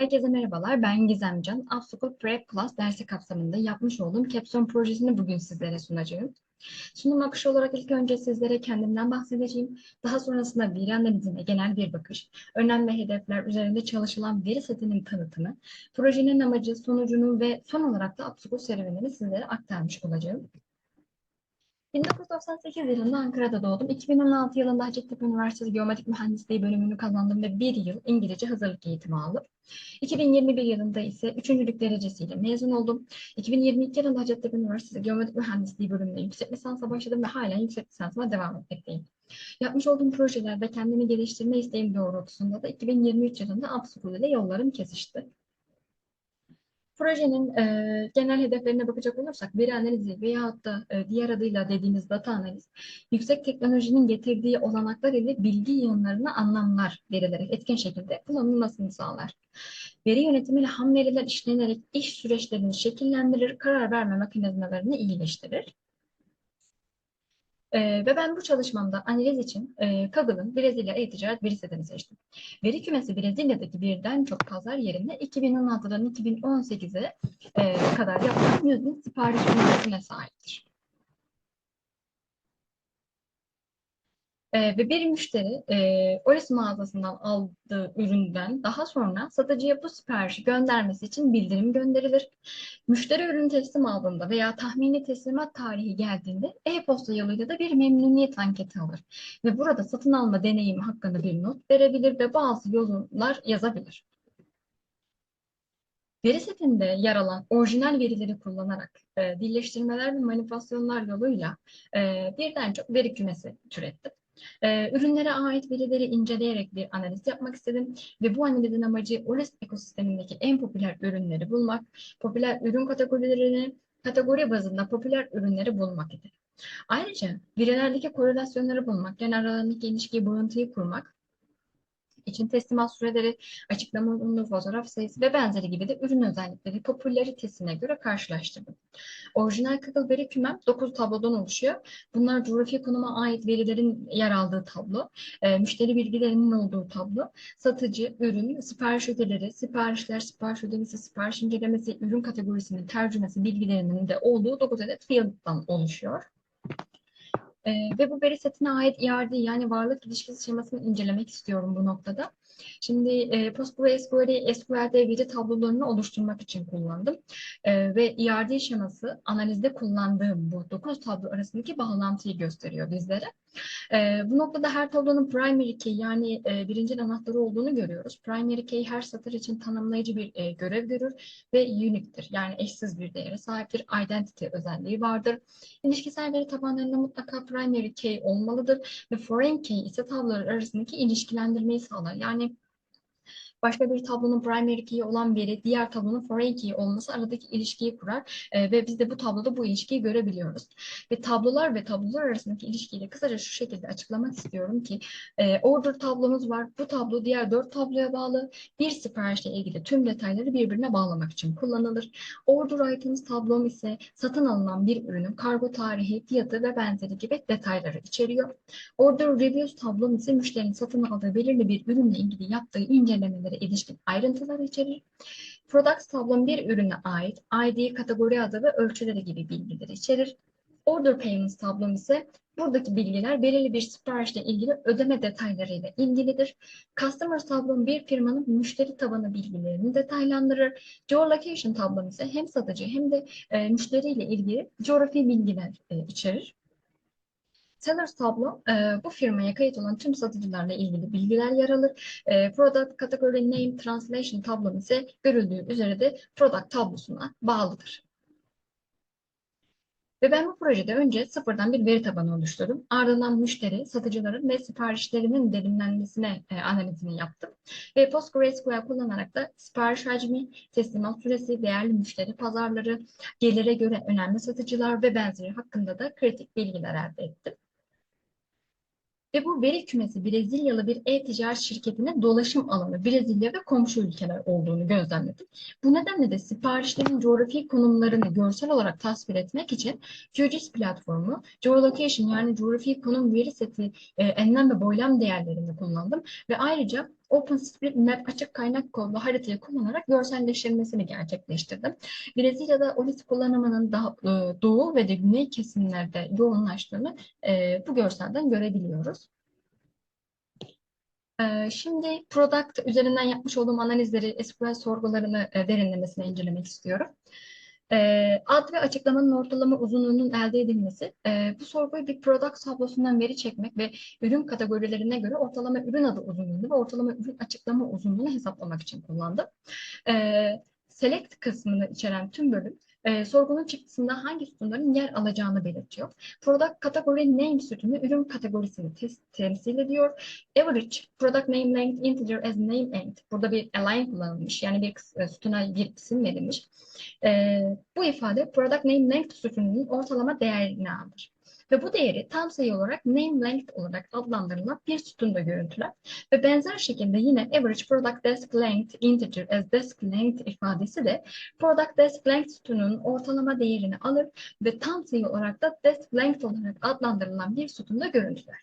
Herkese merhabalar. Ben Gizem Can. Upschool Prep Plus dersi kapsamında yapmış olduğum Capstone projesini bugün sizlere sunacağım. Sunum akışı olarak ilk önce sizlere kendimden bahsedeceğim. Daha sonrasında veri analizine genel bir bakış, önem ve hedefler üzerinde çalışılan veri setinin tanıtımı, projenin amacı, sonucunu ve son olarak da Upschool serüvenini sizlere aktarmış olacağım. 1998 yılında Ankara'da doğdum. 2016 yılında Hacettepe Üniversitesi Geometrik Mühendisliği bölümünü kazandım ve bir yıl İngilizce hazırlık eğitimi aldım. 2021 yılında ise üçüncülük derecesiyle mezun oldum. 2022 yılında Hacettepe Üniversitesi Geometrik Mühendisliği bölümünde yüksek lisansa başladım ve hala yüksek lisansıma devam etmekteyim. Yapmış olduğum projelerde kendimi geliştirme isteğim doğrultusunda da 2023 yılında Upschool ile yollarım kesişti. Projenin e, genel hedeflerine bakacak olursak veri analizi veyahut da e, diğer adıyla dediğimiz data analiz, yüksek teknolojinin getirdiği olanaklar ile bilgi yığınlarına anlamlar verilerek etkin şekilde kullanılmasını sağlar. Veri yönetimiyle ham veriler işlenerek iş süreçlerini şekillendirir, karar verme mekanizmalarını iyileştirir. Ee, ve ben bu çalışmamda analiz için e, Kaggle'ın Brezilya e-ticaret veri setini seçtim. Veri kümesi Brezilya'daki birden çok pazar yerine 2016'dan 2018'e e, kadar yapılan 100 bin sipariş ünitesine sahiptir. E, ve bir müşteri e, Oris mağazasından aldığı üründen daha sonra satıcıya bu siparişi göndermesi için bildirim gönderilir. Müşteri ürünü teslim aldığında veya tahmini teslimat tarihi geldiğinde e-posta yoluyla da bir memnuniyet anketi alır. Ve burada satın alma deneyimi hakkında bir not verebilir ve bazı yorumlar yazabilir. Veri setinde yer alan orijinal verileri kullanarak e, birleştirmeler ve manipülasyonlar yoluyla e, birden çok veri kümesi türettim. Ee, ürünlere ait verileri inceleyerek bir analiz yapmak istedim ve bu analizin amacı OLED ekosistemindeki en popüler ürünleri bulmak, popüler ürün kategorilerini, kategori bazında popüler ürünleri bulmak idi. Ayrıca verilerdeki korelasyonları bulmak, yani aralarındaki ilişkiyi, bağıntıyı kurmak için teslimat süreleri, açıklama uzunluğu, fotoğraf sayısı ve benzeri gibi de ürün özellikleri popülaritesine göre karşılaştırdım. Orijinal veri kümem 9 tablodan oluşuyor. Bunlar coğrafi konuma ait verilerin yer aldığı tablo, e, müşteri bilgilerinin olduğu tablo, satıcı, ürün, sipariş ödeleri, siparişler, sipariş ödemesi, sipariş incelemesi, ürün kategorisinin tercümesi bilgilerinin de olduğu 9 adet field'dan oluşuyor. E, ve bu veri setine ait ERD yani varlık ilişkisi şemasını incelemek istiyorum bu noktada. Şimdi e, PostgreSQL'i SQL'de veri tablolarını oluşturmak için kullandım. E, ve ERD şeması analizde kullandığım bu 9 tablo arasındaki bağlantıyı gösteriyor bizlere. E, bu noktada her tablonun primary key yani e, birinci anahtarı olduğunu görüyoruz. Primary key her satır için tanımlayıcı bir e, görev görür ve unique'tir. Yani eşsiz bir değere sahiptir. Identity özelliği vardır. İlişkisel veri tabanlarında mutlaka primary key olmalıdır ve foreign key ise tablolar arasındaki ilişkilendirmeyi sağlar. Yani başka bir tablonun primary key olan veri diğer tablonun foreign key olması aradaki ilişkiyi kurar e, ve biz de bu tabloda bu ilişkiyi görebiliyoruz. Ve tablolar ve tablolar arasındaki ilişkiyi de kısaca şu şekilde açıklamak istiyorum ki e, order tablomuz var. Bu tablo diğer dört tabloya bağlı. Bir siparişle ilgili tüm detayları birbirine bağlamak için kullanılır. Order items tablom ise satın alınan bir ürünün kargo tarihi, fiyatı ve benzeri gibi detayları içeriyor. Order reviews tablom ise müşterinin satın aldığı belirli bir ürünle ilgili yaptığı incelemeleri ürünlere ilişkin ayrıntılar içerir. Products tablom bir ürüne ait ID, kategori adı ve ölçüleri gibi bilgileri içerir. Order Payments tablom ise buradaki bilgiler belirli bir siparişle ilgili ödeme detaylarıyla ilgilidir. Customers tablom bir firmanın müşteri tabanı bilgilerini detaylandırır. Geolocation tablom ise hem satıcı hem de e, müşteriyle ilgili coğrafi bilgiler e, içerir. Sellers tablo e, bu firmaya kayıt olan tüm satıcılarla ilgili bilgiler yer alır. E, product Category Name Translation tablom ise görüldüğü üzere de Product tablosuna bağlıdır. Ve ben bu projede önce sıfırdan bir veri tabanı oluşturdum. Ardından müşteri, satıcıların ve siparişlerinin derinlenmesine e, analizini yaptım. Ve PostgreSQL kullanarak da sipariş hacmi, teslimat süresi, değerli müşteri pazarları, gelire göre önemli satıcılar ve benzeri hakkında da kritik bilgiler elde ettim. Ve bu veri kümesi Brezilyalı bir e-ticaret şirketinin dolaşım alanı Brezilya ve komşu ülkeler olduğunu gözlemledik. Bu nedenle de siparişlerin coğrafi konumlarını görsel olarak tasvir etmek için QGIS platformu geolocation yani coğrafi konum veri seti e, enlem ve boylam değerlerini kullandım ve ayrıca OpenStreetMap açık kaynak kodlu haritayı kullanarak görselleştirilmesini gerçekleştirdim. Brezilya'da OLIS kullanımının daha e, doğu ve de güney kesimlerde yoğunlaştığını e, bu görselden görebiliyoruz. E, Şimdi product üzerinden yapmış olduğum analizleri, SQL sorgularını e, derinlemesine incelemek istiyorum. E, ad ve açıklamanın ortalama uzunluğunun elde edilmesi, e, bu sorguyu bir product tablosundan veri çekmek ve ürün kategorilerine göre ortalama ürün adı uzunluğunu ve ortalama ürün açıklama uzunluğunu hesaplamak için kullandım. E, select kısmını içeren tüm bölüm e, sorgunun çıktısında hangi sütunların yer alacağını belirtiyor. Product Category Name sütunu ürün kategorisini temsil ediyor. Average Product Name Length Integer as Name End. Burada bir align kullanılmış. Yani bir sütuna bir isim verilmiş. E, bu ifade Product Name Length sütununun ortalama değerini alır. Ve bu değeri tam sayı olarak name length olarak adlandırılan bir sütunda görüntüler. Ve benzer şekilde yine average product desk length integer as desk length ifadesi de product desk length sütununun ortalama değerini alır ve tam sayı olarak da desk length olarak adlandırılan bir sütunda görüntüler.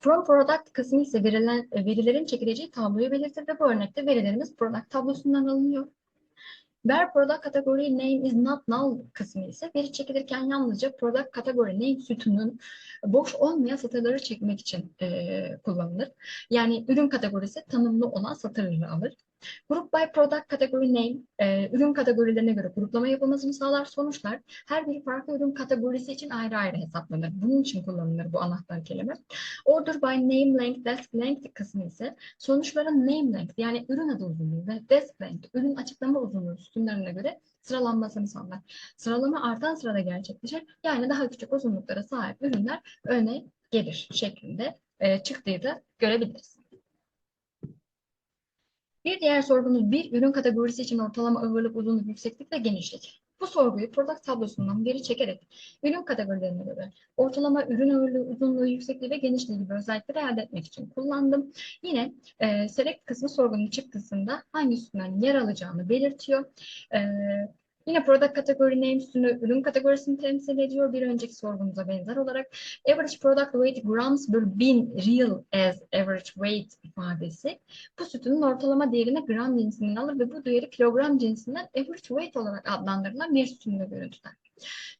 From product kısmı ise verilen, verilerin çekileceği tabloyu belirtir ve bu örnekte verilerimiz product tablosundan alınıyor. Where product category name is not null kısmı ise veri çekilirken yalnızca product category name sütunun boş olmayan satırları çekmek için e, kullanılır. Yani ürün kategorisi tanımlı olan satırları alır. Group by product category name, e, ürün kategorilerine göre gruplama yapılmasını sağlar. Sonuçlar her bir farklı ürün kategorisi için ayrı ayrı hesaplanır. Bunun için kullanılır bu anahtar kelime. Order by name length, desk length kısmı ise sonuçların name length yani ürün adı uzunluğu ve desk length, ürün açıklama uzunluğu sütunlarına göre sıralanmasını sağlar. Sıralama artan sırada gerçekleşir. Yani daha küçük uzunluklara sahip ürünler öne gelir şeklinde e, çıktığı da görebiliriz. Bir diğer sorgumuz bir ürün kategorisi için ortalama ağırlık, uzunluk, yükseklik ve genişlik. Bu sorguyu product tablosundan veri çekerek ürün kategorilerine göre ortalama ürün ağırlığı, uzunluğu, yüksekliği ve genişliği gibi özellikleri elde etmek için kullandım. Yine e, select kısmı sorgunun çıktısında hangi üstünden yer alacağını belirtiyor. E, Yine product category name sütunu ürün kategorisini temsil ediyor. Bir önceki sorgumuza benzer olarak average product weight grams per bin real as average weight ifadesi bu sütunun ortalama değerini gram cinsinden alır ve bu değeri kilogram cinsinden average weight olarak adlandırılan bir sütunla görüntüler.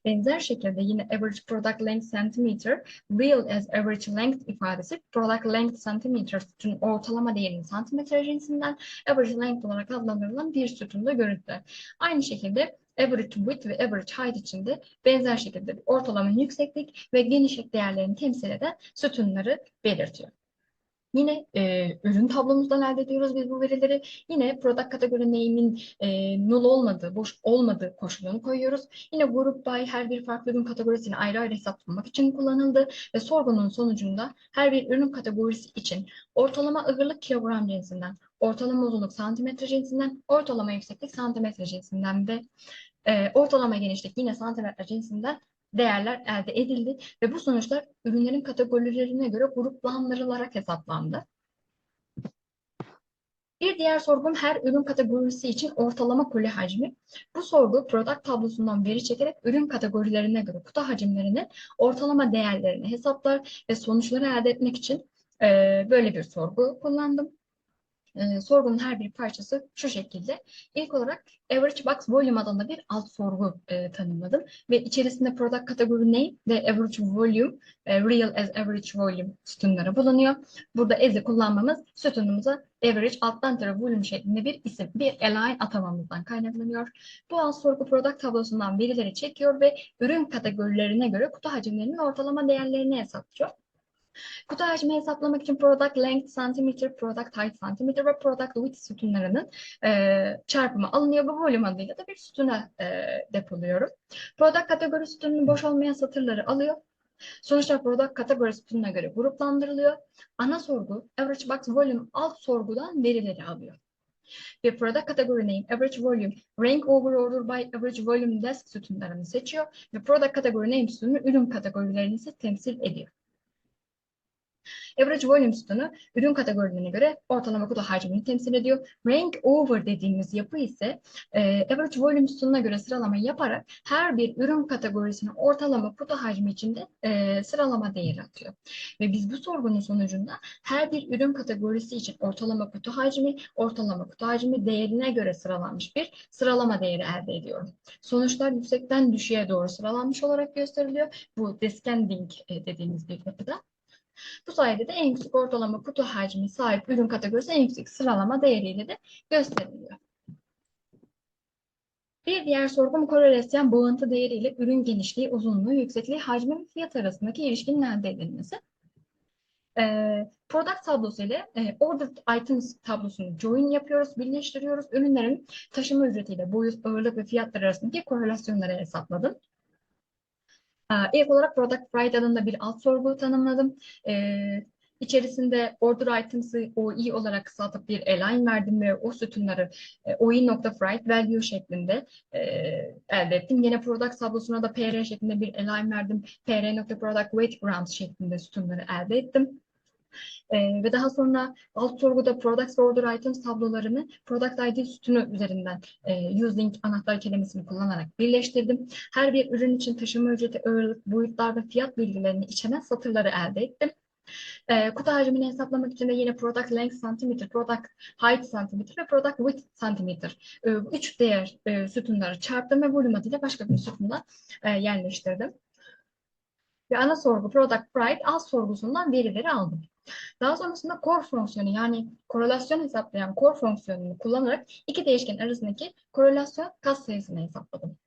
Benzer şekilde yine average product length centimeter, real as average length ifadesi product length centimeter sütunun ortalama değerinin santimetre cinsinden average length olarak adlandırılan bir sütunda görüntüler. Aynı şekilde average width ve average height için de benzer şekilde ortalama yükseklik ve genişlik değerlerini temsil eden sütunları belirtiyor. Yine e, ürün tablomuzdan elde ediyoruz biz bu verileri. Yine product category name'in e, null olmadığı, boş olmadığı koşulunu koyuyoruz. Yine grup by her bir farklı ürün kategorisini ayrı ayrı hesaplamak için kullanıldı ve sorgunun sonucunda her bir ürün kategorisi için ortalama ağırlık kilogram cinsinden, ortalama uzunluk santimetre cinsinden, ortalama yükseklik santimetre cinsinden ve e, ortalama genişlik yine santimetre cinsinden değerler elde edildi ve bu sonuçlar ürünlerin kategorilerine göre gruplandırılarak hesaplandı. Bir diğer sorgum her ürün kategorisi için ortalama koli hacmi. Bu sorgu product tablosundan veri çekerek ürün kategorilerine göre kutu hacimlerini ortalama değerlerini hesaplar ve sonuçları elde etmek için e, böyle bir sorgu kullandım. E, sorgunun her bir parçası şu şekilde. İlk olarak Average Box Volume adında bir alt sorgu e, tanımladım. Ve içerisinde Product Category Name ve Average Volume, e, Real as Average Volume sütunları bulunuyor. Burada as'i kullanmamız sütunumuza Average alttan tara Volume şeklinde bir isim, bir align atamamızdan kaynaklanıyor. Bu alt sorgu Product tablosundan verileri çekiyor ve ürün kategorilerine göre kutu hacimlerinin ortalama değerlerini hesaplıyor. Kutu hacmi hesaplamak için product length centimeter, product height centimeter ve product width sütunlarının e, çarpımı alınıyor. Bu volüm adıyla da bir sütuna e, depoluyorum. Product kategori sütununun boş olmayan satırları alıyor. Sonuçlar product kategori sütununa göre gruplandırılıyor. Ana sorgu average box volume alt sorgudan verileri alıyor. Ve product category name, average volume, rank over order by average volume desk sütunlarını seçiyor ve product category name sütunu ürün kategorilerini temsil ediyor. Average volume sütunu ürün kategorilerine göre ortalama kutu hacmini temsil ediyor. Rank over dediğimiz yapı ise e, average volume sütununa göre sıralama yaparak her bir ürün kategorisine ortalama kutu hacmi içinde e, sıralama değeri atıyor. Ve biz bu sorgunun sonucunda her bir ürün kategorisi için ortalama kutu hacmi, ortalama kutu hacmi değerine göre sıralanmış bir sıralama değeri elde ediyorum. Sonuçlar yüksekten düşüğe doğru sıralanmış olarak gösteriliyor. Bu descending e, dediğimiz bir yapıda. Bu sayede de en yüksek ortalama kutu hacmi sahip ürün kategorisi en yüksek sıralama değeriyle de gösteriliyor. Bir diğer sorgum korelasyon bağıntı değeriyle ürün genişliği, uzunluğu, yüksekliği, hacmi ve fiyat arasındaki ilişkinin elde edilmesi. Ee, product tablosu ile e, ordered items tablosunu join yapıyoruz, birleştiriyoruz. Ürünlerin taşıma ücretiyle boyut, ağırlık ve fiyatlar arasındaki korelasyonları hesapladım. Ee, İlk olarak Product Pride adında bir alt sorgu tanımladım. Ee, İçerisinde order items'ı OI olarak kısaltıp bir align verdim ve o sütunları e, OI.Fright value şeklinde e, elde ettim. Yine product tablosuna da PR şeklinde bir align verdim. PR.Product weight grams şeklinde sütunları elde ettim. E, ve daha sonra alt sorguda product ve order items tablolarını product ID sütunu üzerinden e, using anahtar kelimesini kullanarak birleştirdim. Her bir ürün için taşıma ücreti, ağırlık, boyutlar ve fiyat bilgilerini içeren satırları elde ettim. E, kutu hacmini hesaplamak için de yine product length santimetre, product height santimetre ve product width santimetre. E, üç değer e, sütunları çarptım ve volüm adıyla başka bir sütunla e, yerleştirdim. Ve ana sorgu product pride alt sorgusundan verileri aldım. Daha sonrasında core fonksiyonu yani korelasyon hesaplayan core fonksiyonunu kullanarak iki değişken arasındaki korelasyon katsayısını hesapladım.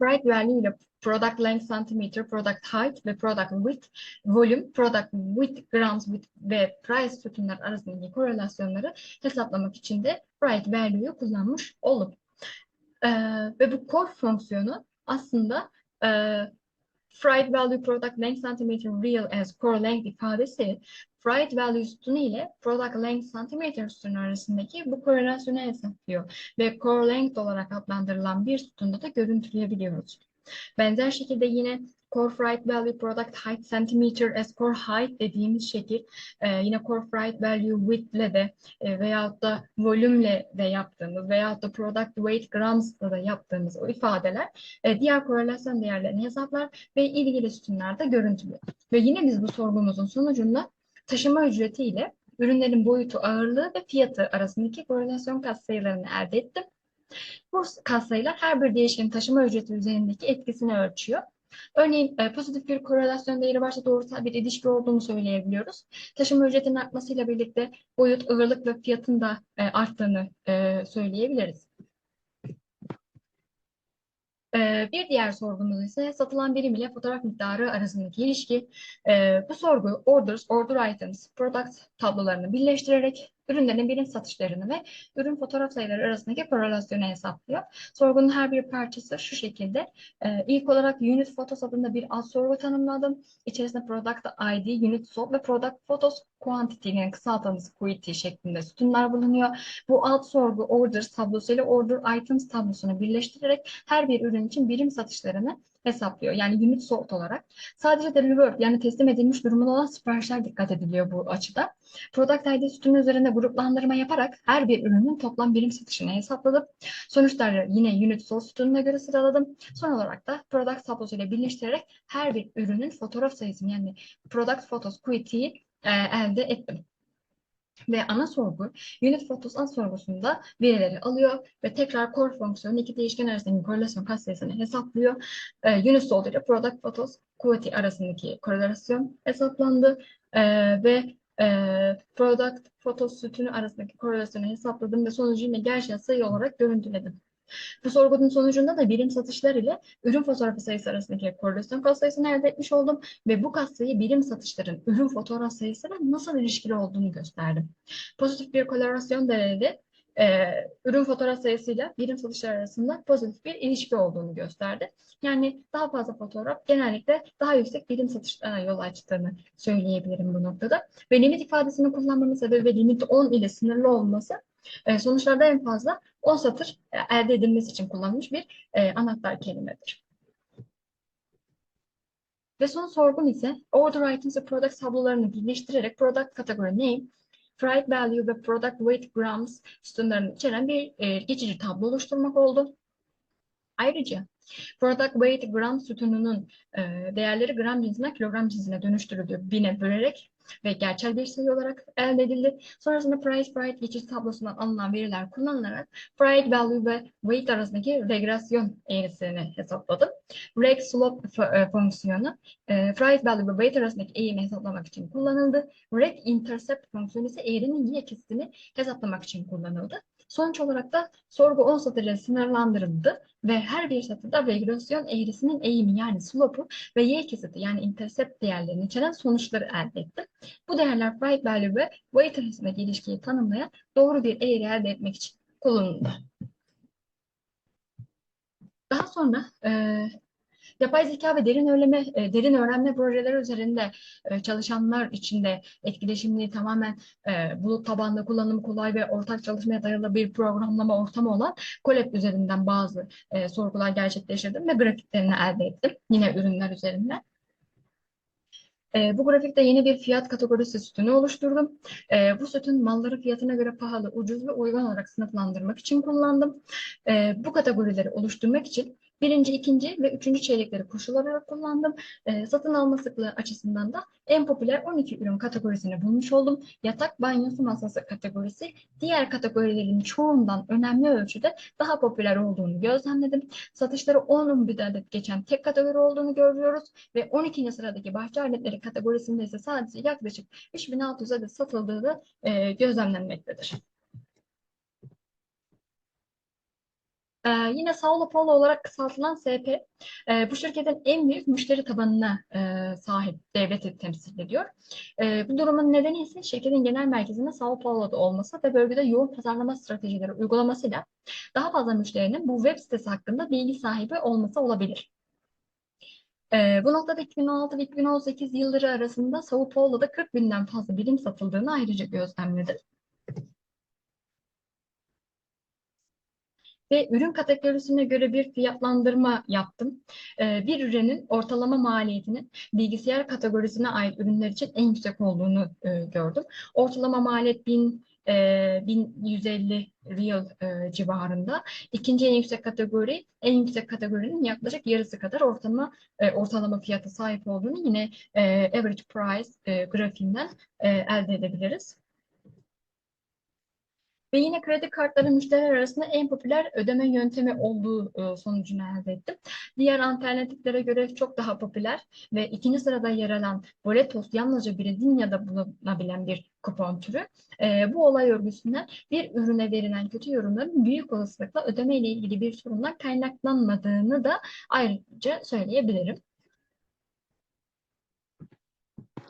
Bright value ile product length centimeter, product height ve product width, volume, product width, grams width ve price sütunlar arasındaki korelasyonları hesaplamak için de bright value'yu kullanmış oldum. Ee, ve bu core fonksiyonu aslında e, Fried value product length centimeter real as core length ifadesi Fried value sütunu ile product length centimeter sütunu arasındaki bu korelasyonu hesaplıyor ve core length olarak adlandırılan bir sütunda da görüntüleyebiliyoruz. Benzer şekilde yine core fried value product height centimeter as core height dediğimiz şekil e, yine core fried value width ile de e, veyahut da volümle de yaptığımız veyahut da product weight grams'la da yaptığımız o ifadeler e, diğer korelasyon değerlerini hesaplar ve ilgili sütunlarda görüntülüyor. Ve yine biz bu sorgumuzun sonucunda taşıma ücreti ile ürünlerin boyutu, ağırlığı ve fiyatı arasındaki korelasyon katsayılarını elde ettim. Bu katsayılar her bir değişkenin taşıma ücreti üzerindeki etkisini ölçüyor. Örneğin e, pozitif bir korelasyon değeri varsa doğrusal bir ilişki olduğunu söyleyebiliyoruz. Taşıma ücretinin artmasıyla birlikte boyut, ağırlık ve fiyatın da e, arttığını e, söyleyebiliriz. Bir diğer sorgumuz ise satılan birim ile fotoğraf miktarı arasındaki ilişki. Bu sorgu orders, order items, product tablolarını birleştirerek ürünlerin birim satışlarını ve ürün fotoğraf sayıları arasındaki korelasyonu hesaplıyor. Sorgunun her bir parçası şu şekilde. Ee, ilk olarak Unit Photos adında bir alt sorgu tanımladım. İçerisinde Product ID, Unit Sold ve Product Photos Quantity'nin kısaltılması QT şeklinde sütunlar bulunuyor. Bu alt sorgu Orders tablosu ile Order Items tablosunu birleştirerek her bir ürün için birim satışlarını hesaplıyor. Yani unit sold olarak. Sadece delivered yani teslim edilmiş durumunda olan siparişler dikkat ediliyor bu açıda. Product ID sütunu üzerinde gruplandırma yaparak her bir ürünün toplam birim satışını hesapladım. Sonuçları yine unit sold sütununa göre sıraladım. Son olarak da product tablosu ile birleştirerek her bir ürünün fotoğraf sayısını yani product photos QT'yi e, elde ettim ve ana sorgu unit photos an sorgusunda verileri alıyor ve tekrar core fonksiyonu iki değişken arasındaki korelasyon katsayısını hesaplıyor. E, unit sold ile product photos quality arasındaki korelasyon hesaplandı e, ve e, product photos sütunu arasındaki korelasyonu hesapladım ve sonucu yine gerçel sayı olarak görüntüledim. Bu sorgunun sonucunda da birim satışlar ile ürün fotoğrafı sayısı arasındaki korelasyon katsayısını elde etmiş oldum ve bu katsayı birim satışların ürün fotoğraf sayısıyla nasıl ilişkili olduğunu gösterdim. Pozitif bir korelasyon değeri e, ürün fotoğraf sayısıyla birim satışlar arasında pozitif bir ilişki olduğunu gösterdi. Yani daha fazla fotoğraf genellikle daha yüksek birim satışlara yol açtığını söyleyebilirim bu noktada. Ve limit ifadesini kullanmamın sebebi limit 10 ile sınırlı olması e, sonuçlarda en fazla 10 satır e, elde edilmesi için kullanılmış bir e, anahtar kelimedir. Ve son sorgum ise order items ve product tablolarını birleştirerek product category name, fried value ve product weight grams sütunlarını içeren bir e, geçici tablo oluşturmak oldu. Ayrıca product weight gram sütununun e, değerleri gram cinsinden kilogram cinsine dönüştürüldü. Bine bölerek ve gerçel bir sayı olarak elde edildi. Sonrasında price price geçiş tablosundan alınan veriler kullanılarak price value ve weight arasındaki regresyon eğrisini hesapladım. Reg slope e, fonksiyonu e, price value ve weight arasındaki eğimi hesaplamak için kullanıldı. Reg intercept fonksiyonu ise eğrinin y kesitini hesaplamak için kullanıldı. Sonuç olarak da sorgu 10 satırla sınırlandırıldı ve her bir satırda regresyon eğrisinin eğimi yani slope'u ve y kesiti yani intercept değerlerini içeren sonuçları elde etti. Bu değerler Fried value ve weight arasındaki ilişkiyi tanımlayan doğru bir eğri elde etmek için kullanıldı. Daha sonra e, Yapay zeka ve derin öğrenme, e, derin öğrenme projeleri üzerinde e, çalışanlar için de etkileşimli tamamen e, bulut tabanlı kullanımı kolay ve ortak çalışmaya dayalı bir programlama ortamı olan Colab üzerinden bazı sorgular gerçekleştirdim ve grafiklerini elde ettim. Yine ürünler üzerinden. E, bu grafikte yeni bir fiyat kategorisi sütunu oluşturdum. E, bu sütun malları fiyatına göre pahalı, ucuz ve uygun olarak sınıflandırmak için kullandım. E, bu kategorileri oluşturmak için birinci, ikinci ve üçüncü çeyrekleri koşul olarak kullandım. E, satın alma sıklığı açısından da en popüler 12 ürün kategorisini bulmuş oldum. Yatak banyosu masası kategorisi diğer kategorilerin çoğundan önemli ölçüde daha popüler olduğunu gözlemledim. Satışları 10 bir adet geçen tek kategori olduğunu görüyoruz ve 12. sıradaki bahçe aletleri kategorisinde ise sadece yaklaşık 3600 adet satıldığı da e, gözlemlenmektedir. Ee, yine Sao Paulo olarak kısaltılan SP, e, bu şirketin en büyük müşteri tabanına e, sahip devleti temsil ediyor. E, bu durumun nedeni ise şirketin genel merkezinde Sao Paulo'da olması ve bölgede yoğun pazarlama stratejileri uygulamasıyla daha fazla müşterinin bu web sitesi hakkında bilgi sahibi olması olabilir. E, bu noktada 2016 ve 2018 yılları arasında Sao Paulo'da 40 binden fazla birim satıldığını ayrıca gözlemledim. Ve ürün kategorisine göre bir fiyatlandırma yaptım. Ee, bir ürünün ortalama maliyetinin bilgisayar kategorisine ait ürünler için en yüksek olduğunu e, gördüm. Ortalama maliyet 1000 e, 1150 real civarında. İkinci en yüksek kategori, en yüksek kategorinin yaklaşık yarısı kadar ortalama e, ortalama fiyatı sahip olduğunu yine e, average price grafiğinden elde edebiliriz. Ve yine kredi kartları müşteriler arasında en popüler ödeme yöntemi olduğu e, sonucunu elde ettim. Diğer alternatiflere göre çok daha popüler ve ikinci sırada yer alan Boletos yalnızca Brezilya'da bulunabilen bir kupon türü. E, bu olay örgüsünden bir ürüne verilen kötü yorumların büyük olasılıkla ödeme ile ilgili bir sorunla kaynaklanmadığını da ayrıca söyleyebilirim.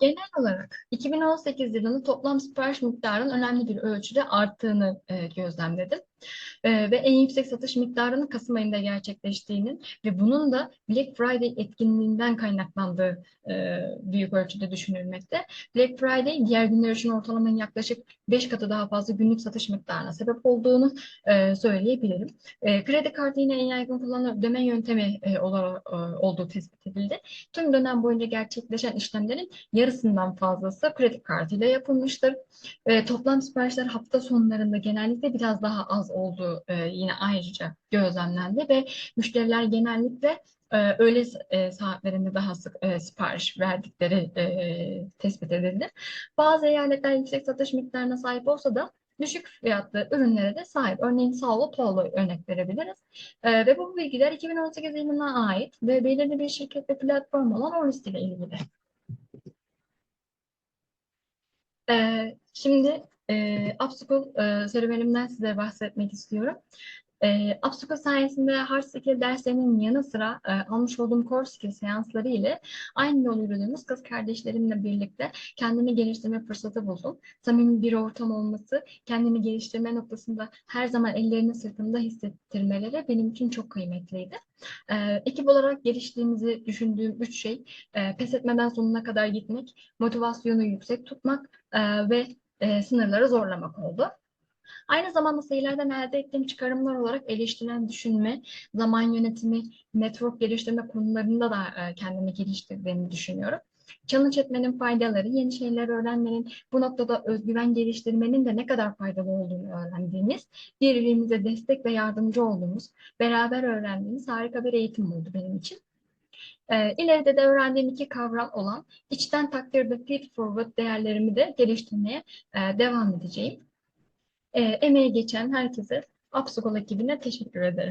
Genel olarak 2018 yılında toplam sipariş miktarının önemli bir ölçüde arttığını e, gözlemledim. E, ve en yüksek satış miktarının Kasım ayında gerçekleştiğinin ve bunun da Black Friday etkinliğinden kaynaklandığı e, büyük ölçüde düşünülmekte. Black Friday diğer günler için ortalamanın yaklaşık 5 katı daha fazla günlük satış miktarına sebep olduğunu e, söyleyebilirim. E, kredi kartı yine en yaygın kullanılan ödeme yöntemi e, e, olduğu tespit edildi. Tüm dönem boyunca gerçekleşen işlemlerin yarısından fazlası kredi kartıyla yapılmıştır. E, toplam siparişler hafta sonlarında genellikle biraz daha az olduğu e, yine ayrıca gözlemlendi ve müşteriler genellikle e, öğle e, saatlerinde daha sık e, sipariş verdikleri e, tespit edildi. Bazı eyaletler yüksek satış miktarına sahip olsa da düşük fiyatlı ürünlere de sahip. Örneğin Saulo Paulo örnek verebiliriz. E, ve bu bilgiler 2018 yılına ait ve belirli bir şirket ve platform olan Orist ile ilgili. E, şimdi e, Upschool e, serüvenimden size bahsetmek istiyorum. E, Upschool sayesinde hard skill derslerinin yanı sıra e, almış olduğum core skill seansları ile aynı yol yürüdüğümüz kız kardeşlerimle birlikte kendimi geliştirme fırsatı buldum. Samimi bir ortam olması, kendimi geliştirme noktasında her zaman ellerini sırtımda hissettirmeleri benim için çok kıymetliydi. E, ekip olarak geliştiğimizi düşündüğüm üç şey, e, pes etmeden sonuna kadar gitmek, motivasyonu yüksek tutmak e, ve e, sınırları zorlamak oldu. Aynı zamanda sayılardan elde ettiğim çıkarımlar olarak eleştiren düşünme, zaman yönetimi, network geliştirme konularında da e, kendimi geliştirdiğimi düşünüyorum. Challenge etmenin faydaları, yeni şeyler öğrenmenin, bu noktada özgüven geliştirmenin de ne kadar faydalı olduğunu öğrendiğimiz, birbirimize destek ve yardımcı olduğumuz, beraber öğrendiğimiz harika bir eğitim oldu benim için. Ee, ileride de öğrendiğim iki kavram olan içten takdir ve feed forward değerlerimi de geliştirmeye e, devam edeceğim. E, emeği geçen herkese Upschool ekibine teşekkür ederim.